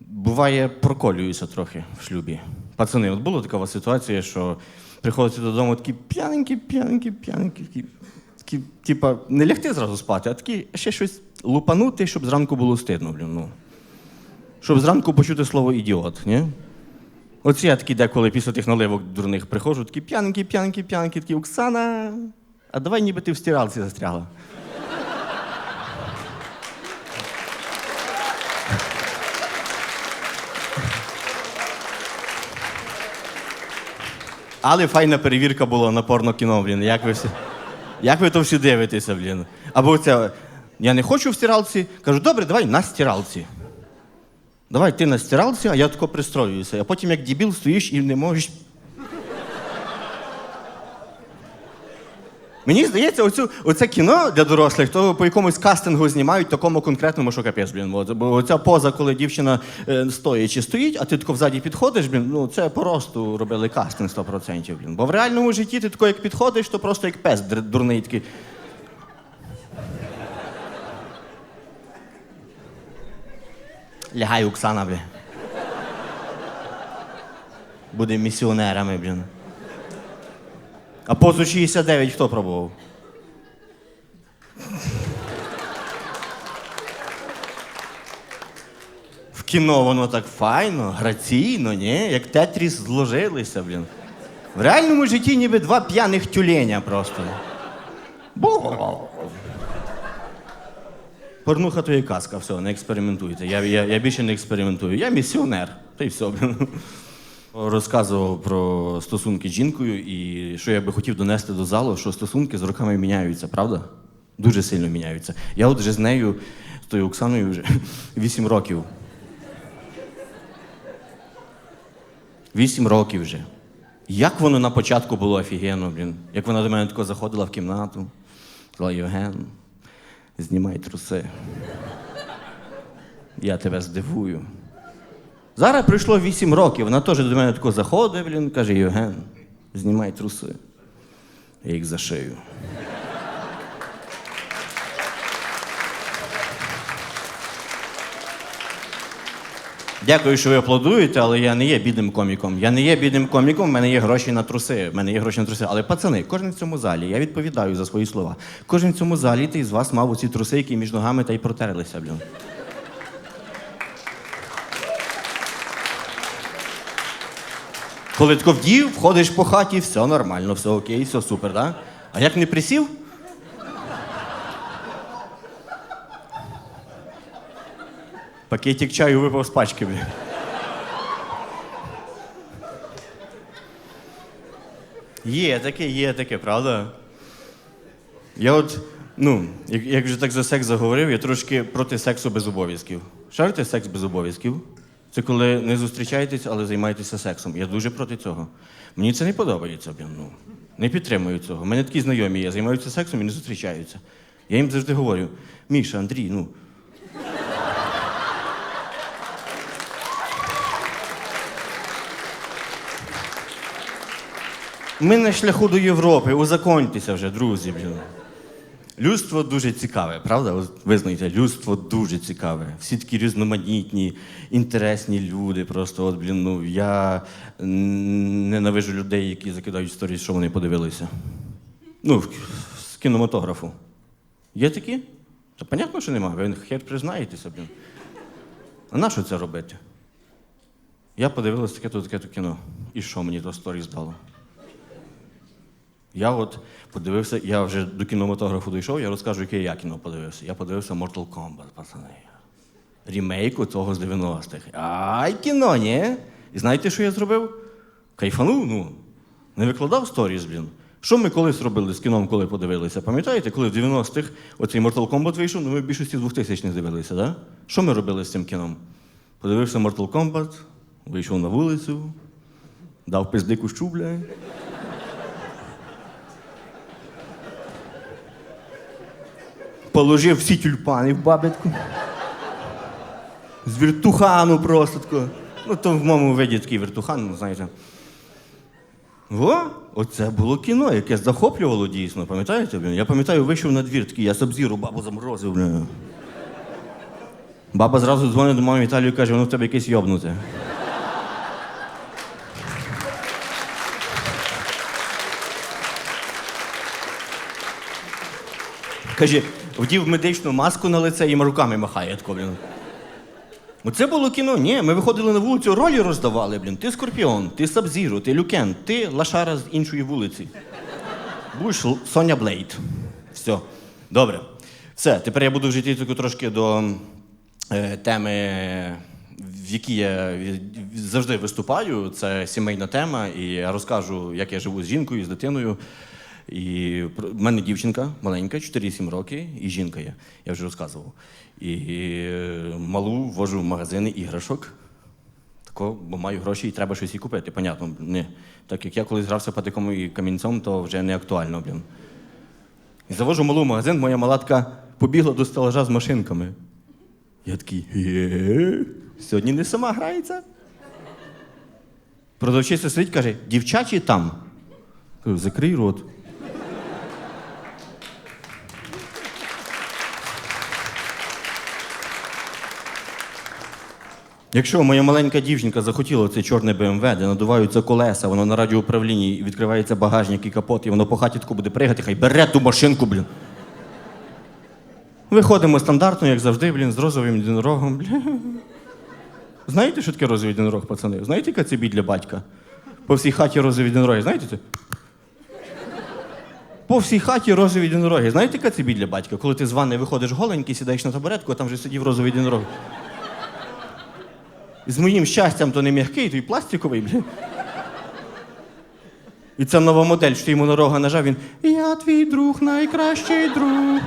буває, проколююся трохи в шлюбі. Пацани, от була така ситуація, що приходите додому такі п'яненькі, п'яненькі, п'яненькі, такі, такі, типа, не лягти зразу спати, а такі ще щось лупанути, щоб зранку було стидно, блін. Ну. Щоб зранку почути слово ідіот, ні? Оці я такі деколи після тих наливок дурних приходжу, такі п'яненькі, п'яненькі, п'яненькі, такі Оксана, а давай ніби ти в стиралці застрягла. Але файна перевірка була на порнокіно, блін. Як ви всі, як ви то всі дивитеся, блін? Або це, я не хочу в стиралці, кажу, добре, давай на стиралці. Давай ти на стиралці, а я тако пристроююся. А потім як дебіл стоїш і не можеш. Мені здається, оцю, оце кіно для дорослих, то по якомусь кастингу знімають такому конкретному, що капець, блін. Бо оця поза, коли дівчина е, стоячи стоїть, а ти тако взаді підходиш, блін, ну це просто робили кастинг 100%, блін. Бо в реальному житті ти тако як підходиш, то просто як пес др- дурний такий. Лягай, Оксана, блін. Будемо місіонерами, блін. А позу 69 хто пробував? В кіно воно так файно, граційно, ні? Як тетріс зложилися, блін. В реальному житті ніби два п'яних тюленя просто. Порнуха то є казка, все, не експериментуйте. Я, я, я більше не експериментую. Я місіонер. Та й все. Розказував про стосунки з жінкою, і що я би хотів донести до залу, що стосунки з роками міняються, правда? Дуже сильно міняються. Я от вже з нею, з тою Оксаною, вже 8 років. Вісім років вже. Як воно на початку було офігенно, блін. Як вона до мене тако заходила в кімнату, сказала, Євген, знімай труси. Я тебе здивую. Зараз пройшло 8 років, вона теж до мене тако заходить, блін, каже, Євген, знімай труси. Я їх зашию. Дякую, що ви аплодуєте, але я не є бідним коміком. Я не є бідним коміком, в мене є гроші на труси. В мене є гроші на труси. Але пацани, кожен в цьому залі, я відповідаю за свої слова. Кожен в цьому залі ти з вас мав оці труси, які між ногами та й протерлися, блін. Коли тако вдів, входиш по хаті, все нормально, все окей, все супер, да? А як не присів? Пакетик чаю випав з пачки, блін. Є таке, є таке, правда? Я от, ну, як, як вже так за секс заговорив, я трошки проти сексу без обов'язків. Шарите секс без обов'язків? Це коли не зустрічаєтесь, але займаєтеся сексом. Я дуже проти цього. Мені це не подобається. Ну, не підтримую цього. У мене такі знайомі є, займаються сексом і не зустрічаються. Я їм завжди говорю: Міша, Андрій, ну. Ми на шляху до Європи, узаконьтеся вже, друзі, блін. Людство дуже цікаве, правда? Ви Визнайте, людство дуже цікаве. Всі такі різноманітні, інтересні люди. Просто от, блін, ну я ненавижу людей, які закидають сторіс, що вони подивилися. Ну, з кінематографу. Є такі? Та понятно, що немає. Ви хер признаєтеся, блін. А на що це робити? Я подивилася таке-то, таке-то кіно. І що мені то сторіс дало? Я от подивився, я вже до кінематографу дійшов, я розкажу, яке я кіно подивився. Я подивився Mortal Kombat, пацани. Рімейку того з 90-х. Ай, кіно, ні? І знаєте, що я зробив? Кайфанув, ну. Не викладав сторіс, блін. Що ми колись робили з кіном, коли подивилися? Пам'ятаєте, коли в 90-х оцей Mortal Kombat вийшов, ну ми в більшості 2000-х дивилися, да? Що ми робили з цим кіном? Подивився Mortal Kombat, вийшов на вулицю, дав пиздику щубля. Положив всі тюльпани в бабитку. З віртухану просто тако. Ну, то в моєму виді такий віртухан, ну, знаєте. О, оце було кіно, яке захоплювало дійсно, пам'ятаєте? блін? Я пам'ятаю, вийшов на двір такий, я сабзіру бабу заморозив. Блін. Баба зразу дзвонить до мами Віталію і каже, воно в тебе якесь йобнуте. Каже, вдів медичну маску на лице і руками махає тако, блін. Оце було кіно. Ні, ми виходили на вулицю, ролі роздавали, блін. Ти Скорпіон, ти Сабзіро, ти Люкен, ти лашара з іншої вулиці. Будеш Соня Блейд. Все. Добре. Все, тепер я буду вже таку трошки до е, теми, в якій я завжди виступаю. Це сімейна тема, і я розкажу, як я живу з жінкою, з дитиною. І в мене дівчинка маленька, 4-7 років, і жінка є, я вже розказував. І малу вожу в магазини іграшок. Тако, бо маю гроші і треба щось їй купити. Понятно, ні. Так як я колись грався патиком і камінцем, то вже не актуально, блін. І завожу малу в магазин, моя малатка побігла до стелажа з машинками. Я такий, «Е, сьогодні не сама грається. Продавчиця сидить, каже, дівчачі там. Кажу, закрий рот. Якщо моя маленька дівчинка захотіла це чорне БМВ, де надуваються колеса, воно на радіоуправлінні і відкривається багажник і капот, і воно по хаті тако буде пригати, хай бере ту машинку, блін. Виходимо стандартно, як завжди, блін, з розовим єдинорогом. Знаєте, що таке розовий єдинорог, пацани? Знаєте, яка це біль для батька? По всій хаті розові єдинороги, знаєте це? По всій хаті розові єдинороги. Знаєте, яка це біль для батька? Коли ти з ванни виходиш голенький, сідаєш на табуретку, а там вже сидів розовий єдинорог. З моїм щастям то не м'який, то й пластиковий, блін. І це нова модель, що йому на рога нажав, він Я твій друг, найкращий друг.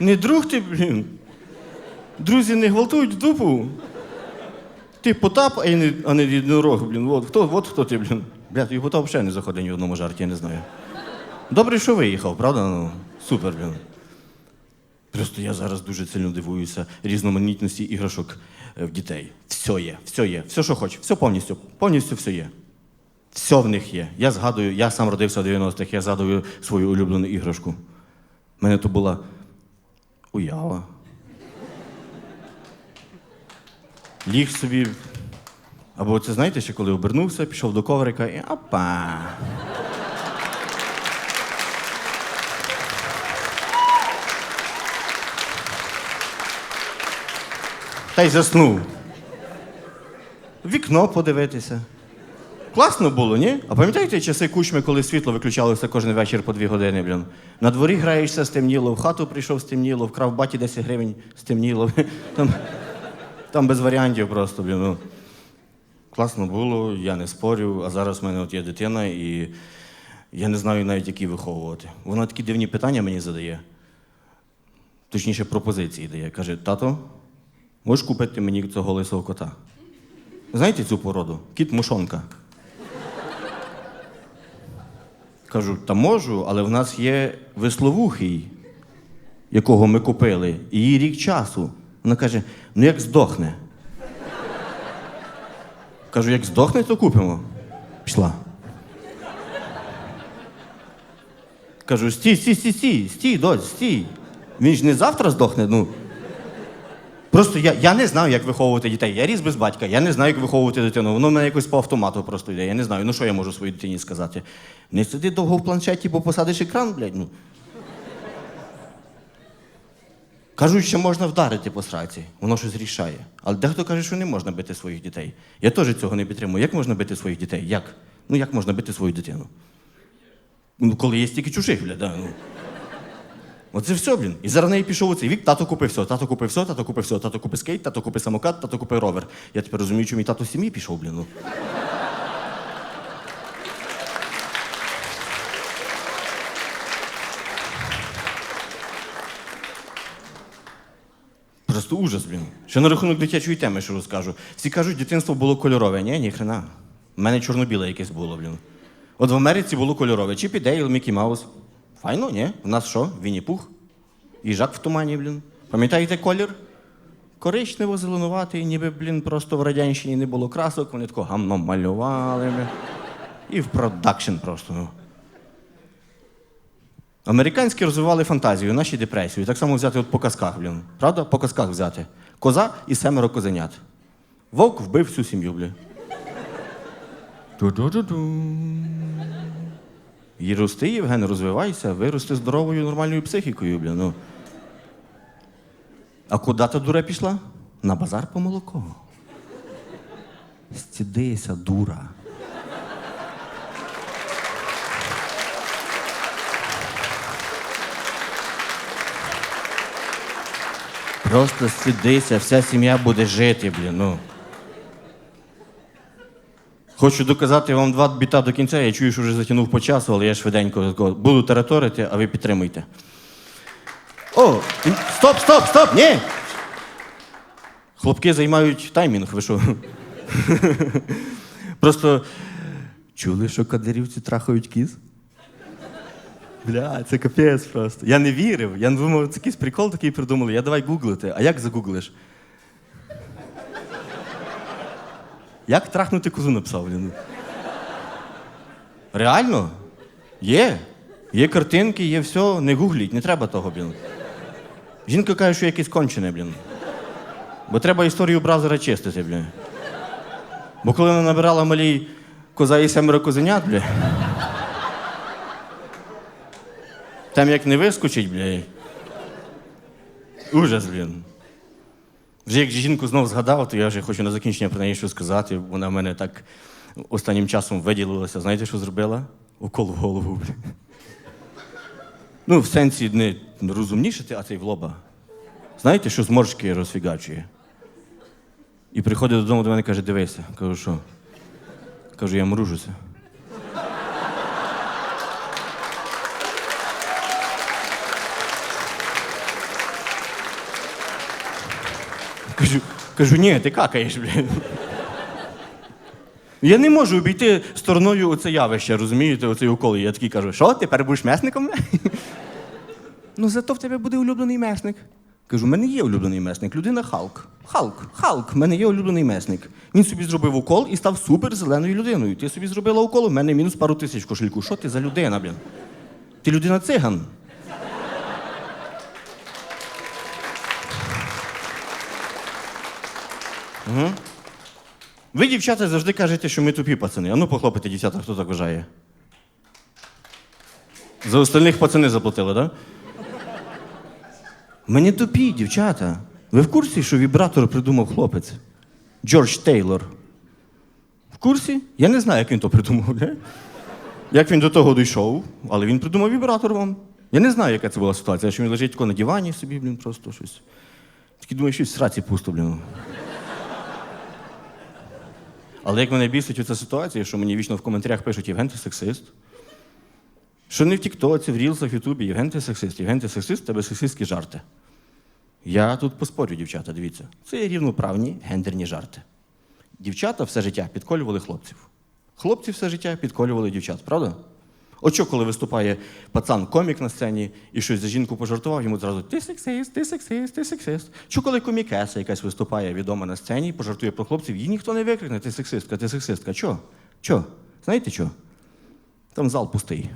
Не друг ти, блін. Друзі не гвалтують дупу. Ти Потап, а не, а не єдинорог, блін. От хто, от хто ти, блін. Бля, той Потап взагалі не заходить ні в одному жарті, я не знаю. Добре, що виїхав, правда? Ну, супер, блін. Просто я зараз дуже сильно дивуюся різноманітності іграшок е, в дітей. Все є, все є, все, що хочеш, все повністю, повністю все є. Все в них є. Я згадую, я сам родився в 90-х, я згадую свою улюблену іграшку. У мене то була уява. Ліг собі. Або це знаєте, ще коли обернувся, пішов до коврика і апа. Та й заснув. Вікно подивитися. Класно було, ні? А пам'ятаєте часи кучми, коли світло виключалося кожен вечір по дві години, блін? На дворі граєшся, стемніло, в хату прийшов стемніло, вкрав баті 10 гривень, стемніло. Там, там без варіантів просто, блін. Ну. Класно було, я не спорю, а зараз в мене от є дитина, і я не знаю навіть, як її виховувати. Вона такі дивні питання мені задає. Точніше, пропозиції дає. Каже, тато, можеш купити мені цього лисого кота? Знаєте цю породу? Кіт мушонка. Кажу, та можу, але в нас є весловухий, якого ми купили, і їй рік часу. Вона каже: ну як здохне. Кажу, як здохне, то купимо. Пішла. Кажу, стій, стій, стій, стій, стій, дось, стій. Він ж не завтра здохне, ну. Просто я, я не знаю, як виховувати дітей. Я ріс без батька, я не знаю, як виховувати дитину. Воно в мене якось по автомату просто йде. Я не знаю. Ну що я можу своїй дитині сказати? Не сиди довго в планшеті, бо посадиш екран, блядь. Ну. Кажуть, що можна вдарити по сраці, воно щось рішає. Але дехто каже, що не можна бити своїх дітей. Я теж цього не підтримую. Як можна бити своїх дітей? Як? Ну як можна бити свою дитину? Ну, коли є стільки чужих, бля, да, ну. Оце все, блін. І зараз неї пішов оцей вік, тато купив все, тато купив все, тато купив все, тато купив скейт, тато купив самокат, тато купив ровер. Я тепер розумію, чому мій тато сім'ї пішов, блін. Ну. Просто ужас, блін. Ще на рахунок дитячої теми, що розкажу. Всі кажуть, дитинство було кольорове. Ні, ні хрена. У мене чорно-біле якесь було, блін. От в Америці було кольорове. Чіпі Дейл, Мікі Маус. Файно, ні? У нас що? Вінні Пух? Їжак в тумані, блін. Пам'ятаєте колір? Коричнево зеленуватий, ніби, блін, просто в радянщині не було красок, вони тако гамно малювали. Блін. І в продакшн просто. Ну. Американські розвивали фантазію, наші депресію. Так само взяти от по казках, блін. Правда? По казках взяти. Коза і семеро козенят. Вовк вбив всю сім'ю, блін. Ту-ду-ду-ду. І рости, Євген, розвивайся, вирости здоровою, нормальною психікою, блін. Ну. А куди та дура пішла? На базар по молоко. Стідися, дура. Просто стідися, вся сім'я буде жити, блін. Ну. Хочу доказати вам два біта до кінця. Я чую, що вже затягнув по часу, але я швиденько буду тараторити, а ви підтримуйте. О, стоп, стоп, стоп! Ні! Хлопки займають таймінг, ви що? Просто чули, що кадирівці трахають кіз? Бля, це капець просто. Я не вірив. Я думав, це якийсь прикол такий придумали. Я давай гуглити. А як загуглиш? Як трахнути козу написав? Блін? Реально? Є. Є картинки, є все, не гугліть, не треба того, блін. Жінка каже, що якесь кончене, блін. Бо треба історію браузера чистити, блін. Бо коли вона набирала малій коза і семеро козенят, блін. Там як не вискочить, бля. Ужас, блін. Вже як жінку знов згадав, то я вже хочу на закінчення про неї щось сказати. Вона в мене так останнім часом виділилася. Знаєте, що зробила? Укол в голову. Ну, в сенсі не розумнішити, а це й в лоба. Знаєте, що зморшки розфігачує? І приходить додому до мене і каже, дивися. Кажу, що? Кажу, я мружуся. Кажу, кажу, ні, ти какаєш, блін. Я не можу обійти стороною оце явище, розумієте, оцей укол. Я такий кажу, що, тепер будеш месником? ну, зато в тебе буде улюблений месник. Кажу, в мене є улюблений месник, людина Халк. Халк, Халк, в мене є улюблений месник. Він собі зробив укол і став супер зеленою людиною. Ти собі зробила укол, у мене мінус пару тисяч в кошельку. Що ти за людина, блін? Ти людина циган. Ви, дівчата, завжди кажете, що ми тупі пацани. А ну похлопайте, дівчата, хто так вважає? За остальних пацани заплатили, так? Да? Ми тупі, дівчата. Ви в курсі, що вібратор придумав хлопець? Джордж Тейлор. В курсі? Я не знаю, як він то придумав. Не? Як він до того дійшов, але він придумав вібратор вам. Я не знаю, яка це була ситуація, що він лежить тако на дивані собі, блін, просто щось. Такий думаю, щось в сраці пусто, блін. Але як мене бісить оця ситуація, що мені вічно в коментарях пишуть Євген, ти сексист. Що не в Тіктоці, в Рілсах, в Ютубі, Євген, ти сексист, Євген, ти сексист, тебе сексистські жарти. Я тут поспорю, дівчата, дивіться. Це є рівноправні гендерні жарти. Дівчата все життя підколювали хлопців. Хлопці все життя підколювали дівчат, правда? От що, коли виступає пацан-комік на сцені і щось за жінку пожартував, йому зразу ти сексист, ти сексист, ти сексист. Чи коли комікеса якась виступає відома на сцені пожартує про хлопців, її ніхто не викрикне, ти сексистка, ти сексистка. Чо? Чо? Знаєте що? Там зал пустий.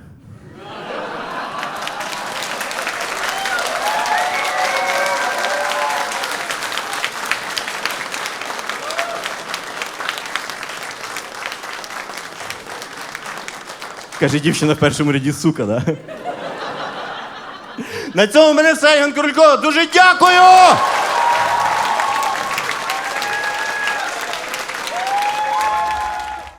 Каже дівчина в першому ряді сука, да? На цьому мене все, Іван Королько. Дуже дякую!